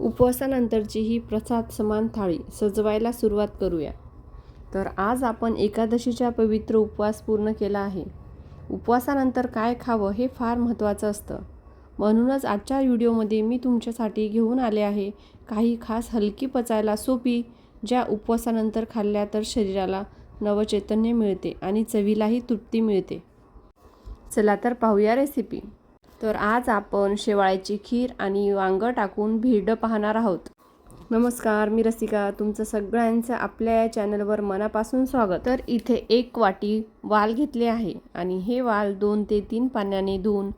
उपवासानंतरची ही प्रसाद समान थाळी सजवायला सुरुवात करूया. तर आज आपण एकादशीचा पवित्र उपवास पूर्ण केला आहे. उपवासानंतर काय खावं हे फार महत्त्वाचं असतं. म्हणूनच आजच्या व्हिडिओमध्ये मी तुमच्यासाठी घेऊन आले आहे काही खास हलकी पचायला सोपी ज्या उपवासानंतर खाल्ल्या तर शरीराला नवचैतन्य मिळते आणि चवीलाही तृप्ती मिळते. चला तर पाहूया रेसिपी तर आज आपण शेवाळ्याची खीर आणि वांगं टाकून भिडं पाहणार आहोत. नमस्कार मी रसिका. तुमचं सगळ्यांचं आपल्या या चॅनलवर मनापासून स्वागत. तर इथे एक वाटी वाल घेतले आहे आणि हे वाल दोन ते तीन पाण्याने धुवून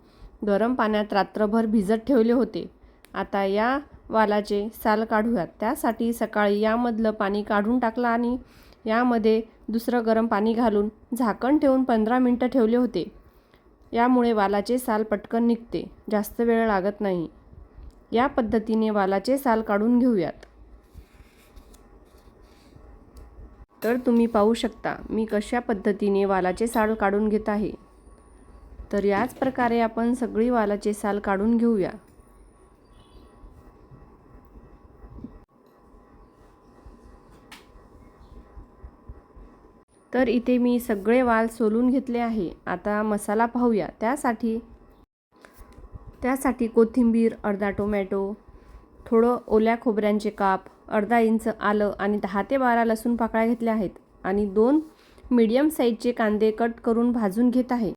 गरम पाण्यात रात्रभर भिजत ठेवले होते. आता या वालाचे साल काढूयात. त्यासाठी सकाळी यामधलं पाणी काढून टाकलं आणि यामध्ये दुसरं गरम पाणी घालून झाकण ठेवून पंधरा मिनटं ठेवले होते. यामुळे वालाचे साल पटकन निघते. जास्त वेळ लागत नाही. या पद्धतीने वालाचे साल काढून घेऊयात. तर तुम्ही पाहू शकता मी कशा पद्धतीने वालाचे साल काढून घेत आहे. तर याच प्रकारे आपण सगळी वालाचे साल काढून घेऊया. तर इथे मी सगळे वाल सोलून घेतले आहे. आता मसाला पाहूया. त्यासाठी त्यासाठी कोथिंबीर अर्धा टोमॅटो थोडं ओल्या खोबऱ्यांचे काप अर्धा इंच आलं आणि दहा ते बारा लसूण पाकळ्या घेतल्या आहेत आणि दोन मीडियम साईजचे कांदे कट करून भाजून घेत आहे.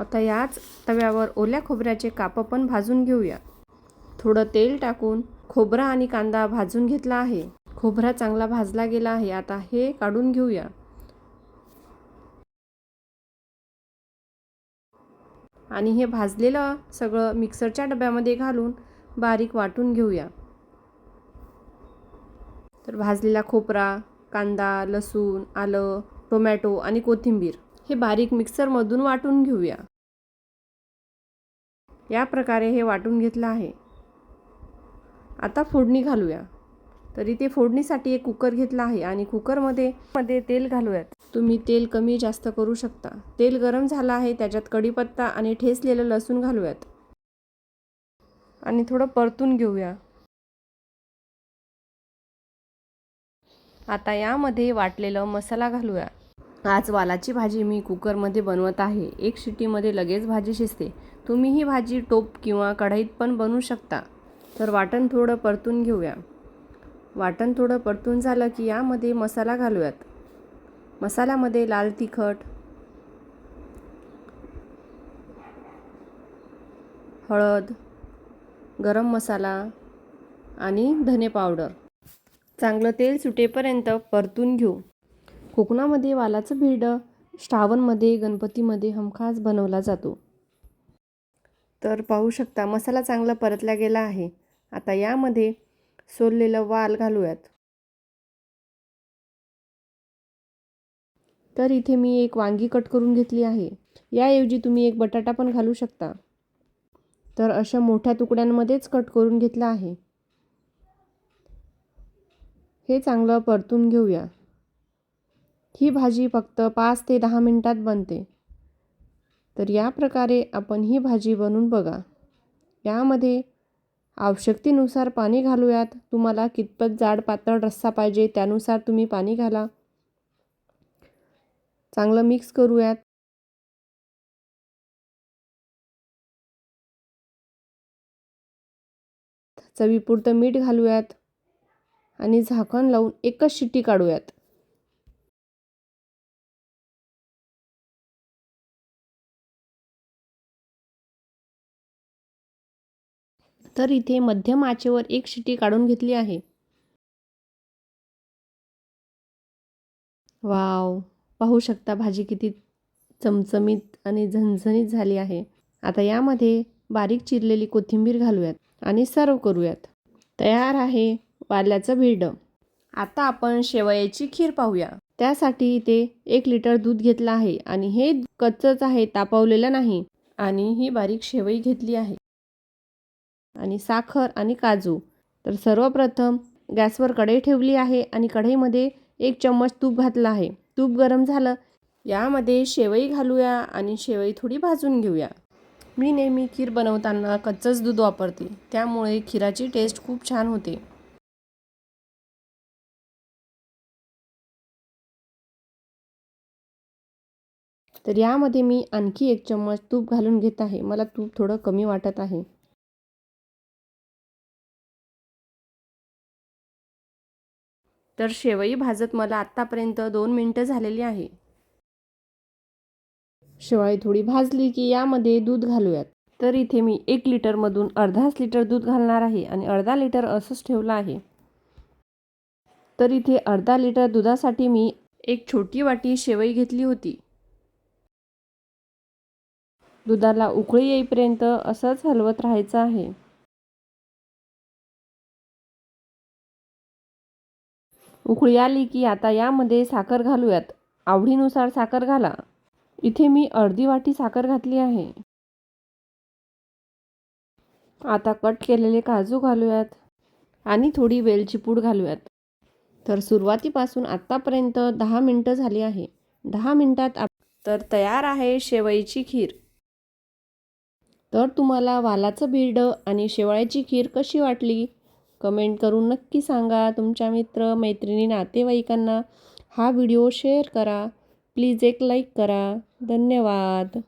आता याच तव्यावर ओल्या खोबऱ्याचे कापं पण भाजून घेऊया. थोडं तेल टाकून खोबरा आणि कांदा भाजून घेतला आहे. खोबरा चांगला भाजला गेला आहे. आता हे काढून घेऊया. आणि हे भाजलेलं सगळं मिक्सरच्या डब्यामध्ये घालून बारीक वाटून घेऊया. तर भाजलेला खोबरा कांदा लसूण आलं टोमॅटो आणि कोथिंबीर हे बारीक मिक्सरमधून वाटून घेऊया. या प्रकारे हे वाटून घेतलं आहे. आता फोडणी घालूया. तर इथे फोडणीसाठी एक कुकर घेतला आहे आणि कुकरमध्ये मध्ये तेल घालूयात. तुम्ही तेल कमी जास्त करू शकता. तेल गरम झालं आहे त्याच्यात कढीपत्ता आणि ठेसलेलं लसूण घालूयात. आणि थोडं परतून घेऊया. आता यामध्ये वाटलेलं मसाला घालूया. आज वालाची भाजी मी कुकरमध्ये बनवत आहे. एक शिटीमध्ये लगेच भाजी शिजते. तुम्ही ही भाजी टोप किंवा कढईत पण बनवू शकता. तर वाटण थोडं परतून घेऊया. वाटण थोडं परतून झालं की यामध्ये मसाला घालूयात. मसाल्यामध्ये लाल तिखट हळद गरम मसाला आणि धने पावडर. चांगलं तेल सुटेपर्यंत परतून घेऊ. कोकणामध्ये वालाचं भिरडं श्रावणमध्ये गणपतीमध्ये हमखास बनवला जातो. तर पाहू शकता मसाला चांगला परतला गेला आहे. आता यामध्ये सोललेलं वाल घालूयात. तर इथे मी एक वांगी कट करून घेतली आहे. याऐवजी तुम्ही एक बटाटा पण घालू शकता. तर अशा मोठ्या तुकड्यांमध्येच कट करून घेतलं आहे. हे चांगलं परतून घेऊया. ही भाजी फक्त पाच ते दहा मिनटात बनते. तर या प्रकारे आपण ही भाजी बनवून बघा. यामध्ये आवश्यकतेनुसार पाणी घालूयात. तुम्हाला कितपत जाड पातळ रस्सा पाहिजे त्यानुसार तुम्ही पाणी घाला. चांगलं मिक्स करूयात. चवीपुरतं मीठ घालूयात. आणि झाकण लावून एकच शिट्टी काढूयात. तर इथे मध्यम आचेवर एक शिटी काढून घेतली आहे. वाव! पाहू शकता भाजी किती चमचमीत आणि झणझणीत झाली आहे. आता यामध्ये बारीक चिरलेली कोथिंबीर घालूयात आणि सर्व करूयात. तयार आहे वाल्याचं भिरडं आता आपण शेवयाची खीर पाहूया. त्यासाठी इथे एक लिटर दूध घेतलं आहे आणि हे कच्चंच आहे तापवलेलं नाही. आणि ही बारीक शेवई घेतली आहे. आणि साखर आणि काजू. तर सर्वप्रथम गॅसवर कढई ठेवली आहे आणि कढईमध्ये एक चम्मच तूप घातलं आहे. तूप गरम झालं. यामध्ये शेवई घालूया आणि शेवई थोडी भाजून घेऊया. मी नेहमी खीर बनवताना कच्चंच दूध वापरते. त्यामुळे खीराची टेस्ट खूप छान होते. तर यामध्ये मी आणखी एक चम्मच तूप घालून घेत आहे. मला तूप थोडं कमी वाटत आहे. तर शेवई भाजत मला आत्तापर्यंत दोन मिनटं झालेली आहे. शेवाळी थोडी भाजली की यामध्ये दूध घालूयात. तर इथे मी एक लिटरमधून अर्धाच लिटर दूध घालणार आहे आणि अर्धा लिटर असंच ठेवलं आहे. तर इथे अर्धा लिटर दुधासाठी मी एक छोटी वाटी शेवई घेतली होती. दुधाला उकळी येईपर्यंत असंच हलवत राहायचं आहे. उकळी आली की आता यामध्ये साखर घालूयात. आवडीनुसार साखर घाला. इथे मी अर्धी वाटी साखर घातली आहे. आता कट केलेले काजू घालूयात आणि थोडी वेलची पूड घालूयात. तर सुरुवातीपासून आत्तापर्यंत दहा मिनटं झाली आहे. दहा मिनटात आप तर तयार आहे शेवईची खीर. तर तुम्हाला वालाचं बिरडं आणि शेवाळ्याची खीर कशी वाटली? कमेंट करून नक्की सांगा. तुमच्या मित्र मैत्रिणी नातेवाईकांना हा व्हिडिओ शेअर करा. प्लीज एक लाईक करा. धन्यवाद.